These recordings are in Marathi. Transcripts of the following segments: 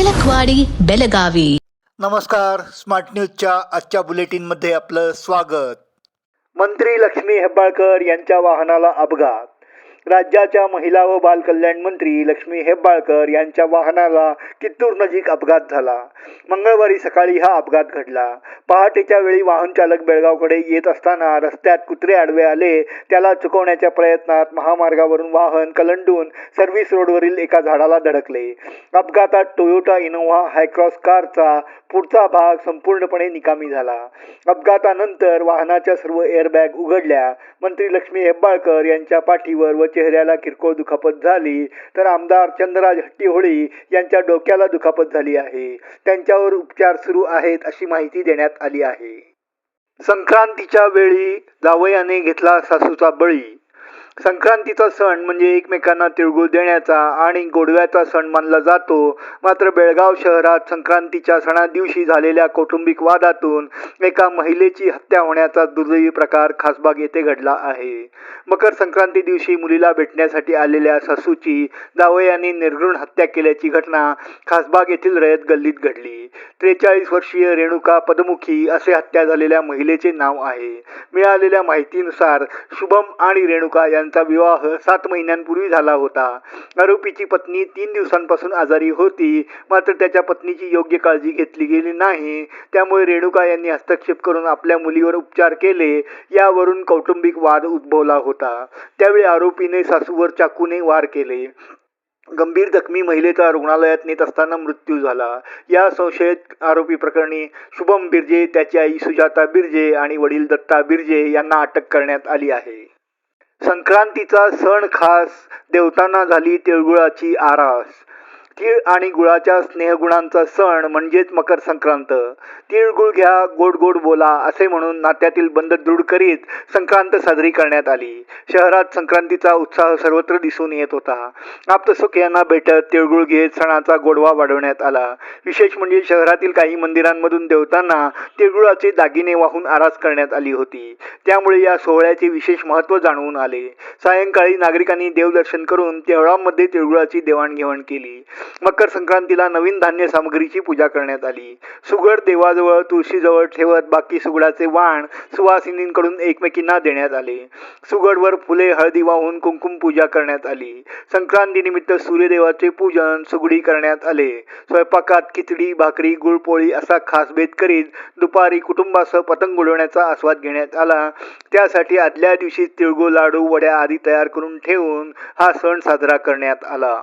Tilakwadi Belagavi. नमस्कार स्मार्ट न्यूजच्या आजच्या बुलेटिनमध्ये आपलं स्वागत. मंत्री लक्ष्मी हेब्बाळकर यांच्या वाहनाला अपघात. राज्याच्या महिला व बालकल्याण मंत्री लक्ष्मी हेब्बाळकर यांच्या वाहनाला कित्तूर नजीक अपघात झाला. मंगळवारी सकाळी हा अपघात घडला. पहाटेच्या वेळी वाहन चालक बेळगावकडे येत असताना रस्त्यात कुत्रे आडवे आले. त्याला चुकवण्याच्या प्रयत्नात महामार्गावरून वाहन कलंडून सर्व्हिस रोडवरील एका झाडाला धडकले. अपघातात टोयोटा इनोव्हा हायक्रॉस कारचा पुढचा भाग संपूर्णपणे निकामी झाला. अपघातानंतर वाहनाच्या सर्व एअरबॅग उघडल्या. मंत्री लक्ष्मी हेब्बाळकर यांच्या पाठीवर व चेहऱ्याला किरकोळ दुखापत झाली तर आमदार चंद्रराज हट्टीहोळी यांच्या डोक्याला दुखापत झाली आहे. त्यांच्यावर उपचार सुरू आहेत अशी माहिती देण्यात आली आहे. संक्रांतीच्या वेळी जावयाने घेतला सासूचा बळी. संक्रांतीचा सण म्हणजे एकमेकांना तिळगुळ देण्याचा आणि गोडव्याचा सण मानला जातो. मात्र बेळगाव शहरात संक्रांतीच्या सणादिवशी झालेल्या कौटुंबिक वादातून एका महिलेची हत्या होण्याचा दुर्दैवी प्रकार खासबाग येथे घडला आहे. मकर संक्रांती दिवशी मुलीला भेटण्यासाठी आलेल्या सासूची जावयाने निर्घृण हत्या केल्याची घटना खासबाग येथील रयत गल्लीत घडली. त्रेचाळीस वर्षीय रेणुका पदमुखी असे हत्या झालेल्या महिलेचे नाव आहे. मिळालेल्या माहितीनुसार शुभम आणि रेणुका यांचा विवाह सात महिन्यांपूर्वी झाला होता. आरोपीची पत्नी तीन दिवसांपासून आजारी होती. मात्र त्याच्या पत्नीची योग्य काळजी घेतली गेली नाही. त्यामुळे रेणुका यांनी हस्तक्षेप करून आपल्या मुलीवर उपचार केले. यावरून कौटुंबिक वाद उद्भवला होता. त्यावेळी आरोपीने सासूवर चाकूने वार केले. गंभीर जखमी महिलेचा रुग्णालयात नेत असताना मृत्यू झाला. या संशयित आरोपी प्रकरणी शुभम बिर्जे त्याची आई सुजाता बिर्जे आणि वडील दत्ता बिर्जे यांना अटक करण्यात आली आहे. संक्रांतीचा सण खास देवतांना झाली तिळगुळाची आरास. तीळ आणि गुळाच्या स्नेहगुणांचा सण म्हणजेच मकर संक्रांत. तिळगुळ घ्या गोड गोड बोला असे म्हणून नात्यातील बंद दृढ करीत संक्रांत साजरी करण्यात आली. शहरात संक्रांतीचा उत्साह सर्वत्र दिसून येत होता. आप्तसुख यांना भेटत तिळगुळ घेत सणाचा गोडवा वाढवण्यात आला. विशेष म्हणजे शहरातील काही मंदिरांमधून देवतांना तिळगुळाचे दागिने वाहून आरास करण्यात आली होती. त्यामुळे या सोहळ्याचे विशेष महत्त्व जाणवून आले. सायंकाळी नागरिकांनी देवदर्शन करून तेवढामध्ये तिळगुळाची देवाणघेवाण केली. मकर संक्रांतीला नवीन धान्य सामग्रीची पूजा करण्यात आली. सुगड देवाजवळ तुळशीजवळ ठेवत बाकी सुगडाचे वाण सुवासिनींकडून एकमेकींना देण्यात आले. सुगडवर फुले हळदी वाहून कुंकुम पूजा करण्यात आली. संक्रांतीनिमित्त सूर्यदेवाचे पूजन सुगडी करण्यात आले. स्वयंपाकात खिचडी भाकरी गुळपोळी असा खास भेद करीत दुपारी कुटुंबासह पतंग उडवण्याचा आस्वाद घेण्यात आला. त्यासाठी आदल्या दिवशी तिळगुळ लाडू वड्या आदी तयार करून ठेवून हा सण साजरा करण्यात आला.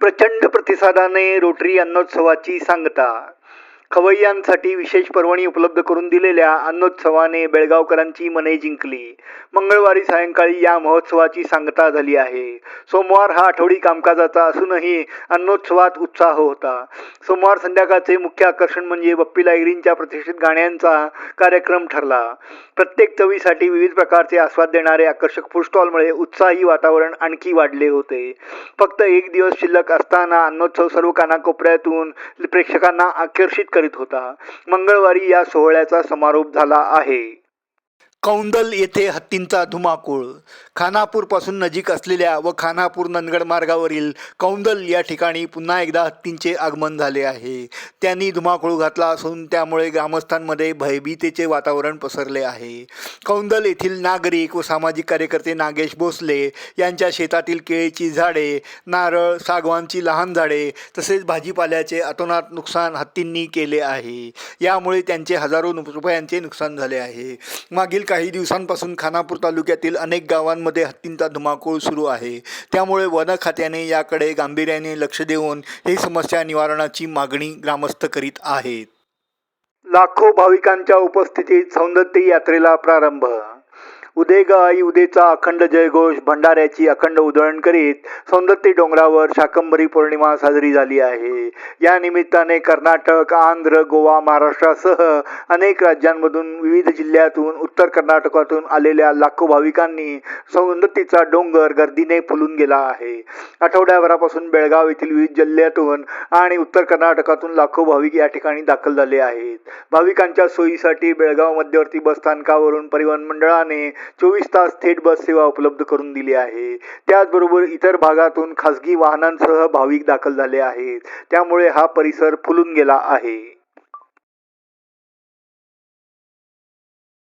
प्रचंड प्रतिसादाने रोटरी अन्नोत्सवाची सांगता. खवय्यांसाठी विशेष पर्वणी उपलब्ध करून दिलेल्या अन्नोत्सवाने बेळगावकरांची मने जिंकली. मंगळवारी सायंकाळी या महोत्सवाची सांगता झाली आहे. सोमवार हा आठवडी कामकाजाचा असूनही अन्नोत्सवात उत्साह होता. सोमवार संध्याकाळचे मुख्य आकर्षण म्हणजे बप्पी लाहिरींच्या प्रतिष्ठित गाण्यांचा कार्यक्रम ठरला. प्रत्येक चवीसाठी विविध प्रकारचे आस्वाद देणारे आकर्षक फूड स्टॉलमुळे उत्साही वातावरण आणखी वाढले होते. फक्त एक दिवस शिल्लक असताना अन्नोत्सव सर्व कानाकोपऱ्यातून प्रेक्षकांना आकर्षित करीत होता. मंगळवारी या सोहळ्याचा समारोप झाला आहे. कौंदल येथे हत्तींचा धुमाकूळ. खानापूरपासून नजीक असलेल्या व खानापूर नंदगड मार्गावरील कौंदल या ठिकाणी पुन्हा एकदा हत्तींचे आगमन झाले आहे. त्यांनी धुमाकूळ घातला असून त्यामुळे ग्रामस्थांमध्ये भयभीतेचे वातावरण पसरले आहे. कौंदल येथील नागरिक व सामाजिक कार्यकर्ते नागेश भोसले यांच्या शेतातील केळीची झाडे नारळ सागवानची लहान झाडे तसेच भाजीपाल्याचे अतोनात नुकसान हत्तींनी केले आहे. यामुळे त्यांचे हजारो रुपयांचे नुकसान झाले आहे. मागील काही दिवसांपासून खानापूर तालुक्यातील अनेक गावांमध्ये हत्तींचा धुमाकूळ सुरू आहे. त्यामुळे वन खात्याने याकडे गांभीर्याने लक्ष देऊन ही समस्या निवारणाची मागणी ग्रामस्थ करीत आहेत. लाखो भाविकांच्या उपस्थितीत सौंदत्य यात्रेला प्रारंभ उदे गाई आई उदेचा अखंड जयघोष भंडाऱ्याची अखंड उधळण करीत सौंदत्ती डोंगरावर शाकंभरी पौर्णिमा साजरी झाली आहे. या निमित्ताने कर्नाटक आंध्र गोवा महाराष्ट्रासह अनेक राज्यांमधून विविध जिल्ह्यातून उत्तर कर्नाटकातून आलेल्या लाखो भाविकांनी सौंदत्तीचा डोंगर गर्दीने फुलून गेला आहे. आठवड्याभरापासून बेळगाव येथील विविध जिल्ह्यातून आणि उत्तर कर्नाटकातून लाखो भाविक या ठिकाणी दाखल झाले आहेत. भाविकांच्या सोयीसाठी बेळगाव मध्यवर्ती बस स्थानकावरून परिवहन मंडळाने चोवीस तास थेट बस सेवा उपलब्ध करून दिली आहे. त्याचबरोबर इतर भागातून खासगी वाहनांसह भाविक दाखल झाले आहेत. त्यामुळे हा परिसर फुलून गेला आहे.